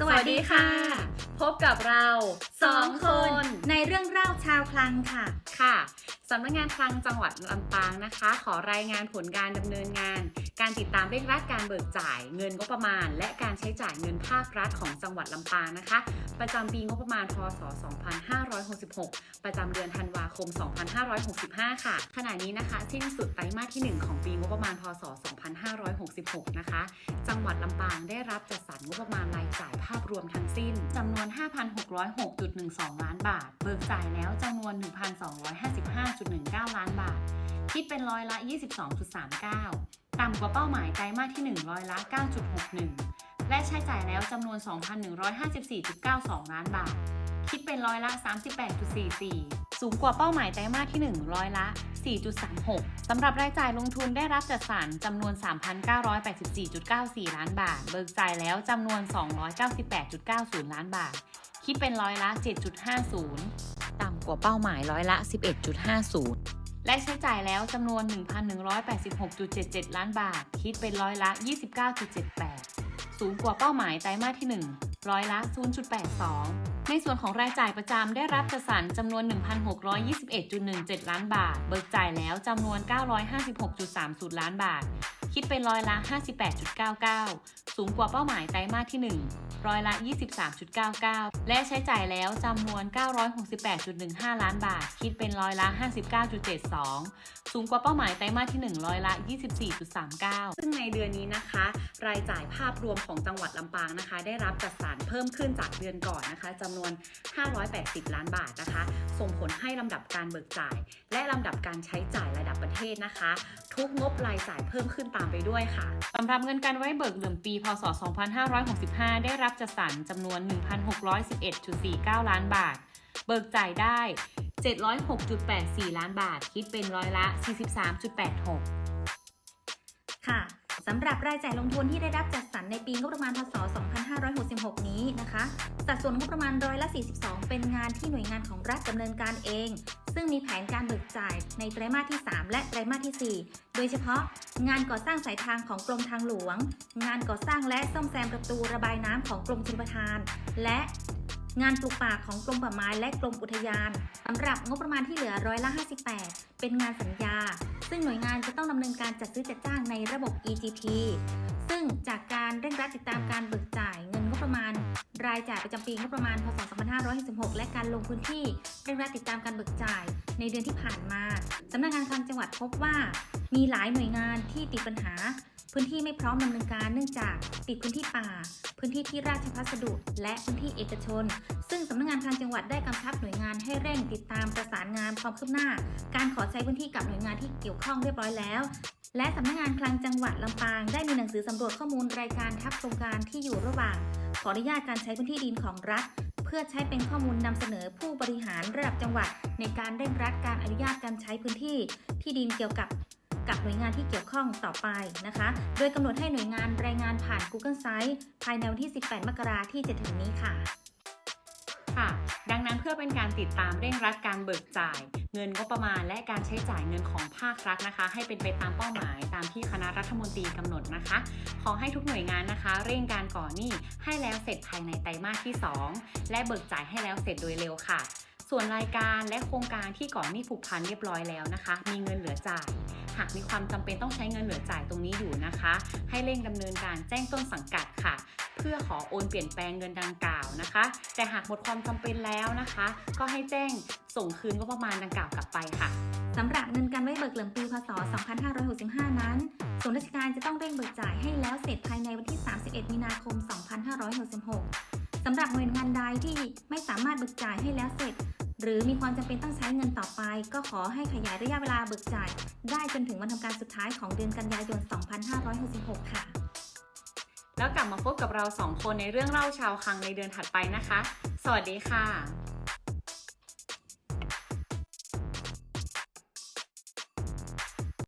สวัสดีค่ะ พบกับเราสองคนในเรื่องเล่าชาวคลังค่ะค่ะสำนักงานคลังจังหวัดลำปางนะคะ ขอรายงานผลการดำเนินงาน การติดตามเร่งรัดการเบิกจ่าย เงินงบประมาณ และการใช้จ่ายเงินภาครัฐของจังหวัดลำปางนะคะ ประจำปีงบประมาณพศ 2566 ประจำเดือนธันวาคม 2565 ค่ะขณะนี้นะคะ สิ้นสุดไตรมาสที่ 1 ของปีงบประมาณพศ 2566 นะคะ จังหวัดลำปางได้รับจัดสรรงบประมาณรายจ่ายภาพร วมทั้งสิ้นจำนวน 5,606.12 ล้านบาท เบิกจ่ายแล้วจำนวน 1,255.19 ล้านบาท คิดเป็นร้อยละ 22.39 ต่ำกว่าเป้าหมายไตรมาสที่ 1 ร้อยละ 9.61 และใช้จ่ายแล้วจำนวน 2,154.92 ล้านบาท คิดเป็นร้อยละ 38.44 สูงกว่าเป้าหมายไตรมาสที่ 1 ร้อยละ 4.36 สำหรับรายจ่ายลงทุนได้รับจัดสรรจำนวน 3,984.94 ล้านบาท เบิกจ่ายแล้วจำนวน 298.90 ล้านบาท คิดเป็นร้อยละ 7.50 ต่ำกว่าเป้าหมายร้อยละ 11.50และใช้จ่ายแล้วจำนวน 1,186.77 ล้านบาท คิดเป็นร้อยละ 29.78 สูงกว่าเป้าหมายไตรมาสที่ 1 ร้อยละ 0.82 ในส่วนของรายจ่ายประจำได้รับจัดสรรจำนวน 1,621.17 ล้านบาท เบิกจ่ายแล้วจำนวน 956.30 ล้านบาท คิดเป็นร้อยละ 58.99 สูงกว่าเป้าหมายไตรมาสที่ 1 ร้อยละ 23.99 และใช้จ่ายแล้วจำนวน 968.15 ล้านบาท คิดเป็นร้อยละ 59.72 สูงกว่าเป้าหมายไตรมาสที่ 1 ร้อยละ 24.39 ซึ่งในเดือนนี้นะคะ รายจ่ายภาพรวมของจังหวัดลำปางนะคะ ได้รับจัดสรรเพิ่มขึ้นจากเดือนก่อนนะคะจำนวน 580 ล้านบาทนะคะ ส่งผลให้ลำดับการเบิกจ่าย และลำดับการใช้จ่ายระดับประเทศนะคะ ทุกงบรายจ่ายเพิ่มขึ้นตามไปด้วยค่ะสำหรับเงินการไว้เบิกเหลื่อมปี พศ 2565 ได้รับจัดสรรจำนวน 1,611.49 ล้านบาท เบิกจ่ายได้ 706.84 ล้านบาท คิดเป็นร้อยละ 43.86 ค่ะ สำหรับรายจ่ายลงทุนที่ได้รับจัดสรรในปีงบประมาณพศ 2566 นี้นะคะ สัดส่วนงบประมาณร้อยละ 42 เป็นงานที่หน่วยงานของรัฐดำเนินการเอง ซึ่งมีแผนการเบิกจ่ายในไตรมาสที่ 3 และไตรมาสที่ 4 โดยเฉพาะ งานก่อสร้างสายทางของกรมทางหลวง งานก่อสร้างและซ่อมแซมประตูระบายน้ำของกรมชลประทาน และงานปลูกป่าของกรมป่าไม้และกรมอุทยานสำหรับงบประมาณที่เหลือร้อยละ 58 เป็นงานสัญญา ซึ่งหน่วยงานจะต้องดำเนินการจัดซื้อจัดจ้างในระบบ EGP ซึ่งจากการเร่งรัดติดตามการเบิกจ่ายเงินงบประมาณ รายจ่ายประจำปีงบประมาณพศ 2566 และการลงพื้นที่เร่งรัดติดตามการเบิกจ่ายในเดือนที่ผ่านมาสำนักงานคลังจังหวัดพบว่า มีหลายหน่วยงานที่ติดปัญหา พื้นที่ไม่พร้อมดำเนินการเนื่องจากติดพื้นที่ป่า พื้นที่ที่ราชพัสดุ และพื้นที่เอกชน ซึ่งสำนักงานคลังจังหวัดได้กำชับหน่วยงานให้เร่งติดตามประสานงานความคืบหน้า การขอใช้พื้นที่กับหน่วยงานที่เกี่ยวข้องเรียบร้อยแล้วและสำนักงานคลังจังหวัดลำปางได้มีหนังสือสำรวจข้อมูลรายการทับโครงการที่อยู่ระหว่าง ขออนุญาตการใช้พื้นที่ดินของรัฐ เพื่อใช้เป็นข้อมูลนำเสนอผู้บริหารระดับจังหวัด ในการเร่งรัดการอนุญาตการใช้พื้นที่ที่ดินเกี่ยวกับ กับหน่วยงานที่เกี่ยวข้องต่อไปนะคะ โดยกำหนดให้หน่วยงานรายงานผ่าน Google Site ภายในวันที่ 18 มกราที่จะถึงนี้ค่ะ ค่ะ ดังนั้นเพื่อเป็นการติดตามเร่งรัดการเบิกจ่าย เงินงบประมาณและการใช้จ่ายเงินของภาครัฐนะคะ ให้เป็นไปตามเป้าหมายตามที่คณะรัฐมนตรีกำหนดนะคะ ขอให้ทุกหน่วยงานนะคะ เร่งการก่อหนี้ให้แล้วเสร็จภายในไตรมาสที่ 2 และเบิกจ่ายให้แล้วเสร็จโดยเร็วค่ะ ส่วนรายการและโครงการที่ก่อนหนี้ผูกพันเรียบร้อยแล้วนะคะ มีเงินเหลือจ่าย หากมีความจำเป็นต้องใช้เงินเหลือจ่ายตรงนี้อยู่นะคะ ให้เร่งดำเนินการแจ้งต้นสังกัดค่ะ เพื่อขอโอนเปลี่ยนแปลงเงินดังกล่าวนะคะ แต่หากหมดความจำเป็นแล้วนะคะ ก็ให้แจ้งส่งคืนก็ประมาณดังกล่าวกลับไปค่ะสำหรับเงินการไว้เบิกเหลื่อมปีพศ 2565 นั้นส่วนราชการจะต้องเร่งเบิกจ่ายให้แล้วเสร็จภายในวันที่ 31 มีนาคม 2566สำหรับหน่วยงานใดที่ไม่สามารถเบิกจ่ายให้แล้วเสร็จ หรือมีความจำเป็นต้องใช้เงินต่อไป ก็ขอให้ขยายระยะเวลาเบิกจ่าย ได้จนถึงวันทำการสุดท้ายของเดือนกันยายน 2566 ค่ะ แล้วกลับมาพบกับเราสองคนในเรื่องเล่าชาวคังในเดือนถัดไปนะคะ สวัสดีค่ะ